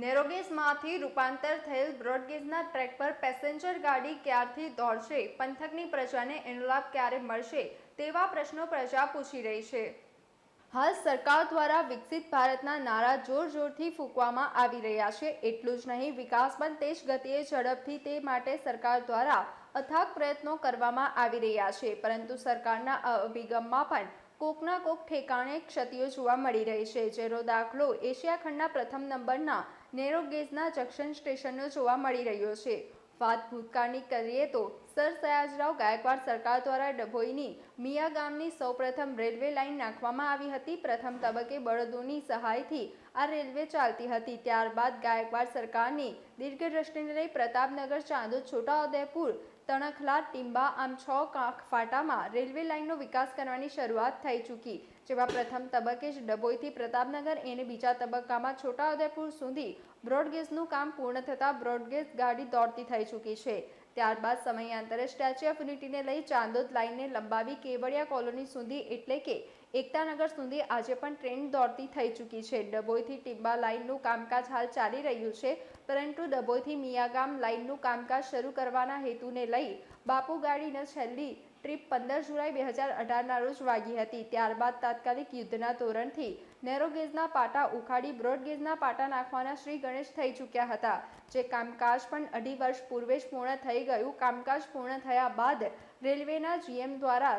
નેરોગેસમાંથી રૂપાંતર થયેલ બ્રોડગેજના ટ્રેક પર પેસેન્જર ગાડી ક્યારથી દોડશે, પંથકની પ્રજાને એનો લાભ ક્યારે મળશે તેવા પ્રશ્નો પ્રજા પૂછી રહી છે. હાલ સરકાર દ્વારા વિકસિત ભારતના નારા જોર જોરથી ફૂંકવામાં આવી રહ્યા છે. એટલું જ નહીં, વિકાસ પણ તેજ ગતિએ ઝડપથી તે માટે સરકાર દ્વારા અથાગ પ્રયત્નો કરવામાં આવી રહ્યા છે. પરંતુ સરકારના અભિગમમાં પણ કોકના કોક ઠેકાણે ક્ષતિઓ જોવા મળી રહી છે. જેનો દાખલો એશિયા ખંડના પ્રથમ નંબરના નેરો ગેજના જંકશન સ્ટેશનનો જોવા મળી રહ્યો છે. વાત ભૂતકાળની કરીએ તો સર સયાજરાવ ગાયકવાડ સરકાર દ્વારા ડભોઈની મિયા ગામની સૌપ્રથમ રેલવે લાઇન નાખવામાં આવી હતી. પ્રથમ તબક્કે બળદોની સહાયથી આ રેલવે ચાલતી હતી. ત્યારબાદ ગાયકવાડ સરકારની દીર્ઘદ્રષ્ટિને લઈ પ્રતાપનગર, ચાંદોદ, છોટાઉદેપુર તણખલા ટીંબા, આમ છ ફાટામાં રેલવે લાઇનનો વિકાસ કરવાની શરૂઆત થઈ ચૂકી. જેમાં પ્રથમ તબક્કે જ ડભોઈથી પ્રતાપનગર એને બીજા તબક્કામાં છોટાઉદેપુર સુધી બ્રોડગેજનું કામ પૂર્ણ થતાં બ્રોડગેજ ગાડી દોડતી થઈ ચૂકી છે. ત્યારબાદ સમયાંતરે સ્ટેચ્યુ ઓફ યુનિટીને લઈ ચાંદોદ લાઇનને લંબાવી કેવડિયા કોલોની સુધી એટલે કે એકતાનગર સુધી આજે પણ ટ્રેન દોડતી થઈ ચૂકી છે. ડભોઈથી ટીંબા લાઇનનું કામકાજ હાલ ચાલી રહ્યું છે, પરંતુ ડભોઈથી મિયાગામ લાઇનનું કામકાજ શરૂ કરવાના હેતુને લઈ બાપુ ગાડીને છેલ્લી ટ્રીપ પંદર જુલાઈ બે હજાર અઢારના રોજ વાગી હતી. ત્યારબાદ તાત્કાલિક યુદ્ધના ધોરણથી નેરોગેજના પાટા ઉખાડી બ્રોડગેજના પાટા નાખવાના શ્રી ગણેશ થઈ ચૂક્યા હતા, જે કામકાજ પણ અઢી વર્ષ પૂર્વે જ પૂર્ણ થઈ ગયું. કામકાજ પૂર્ણ થયા બાદ રેલવેના જીએમ દ્વારા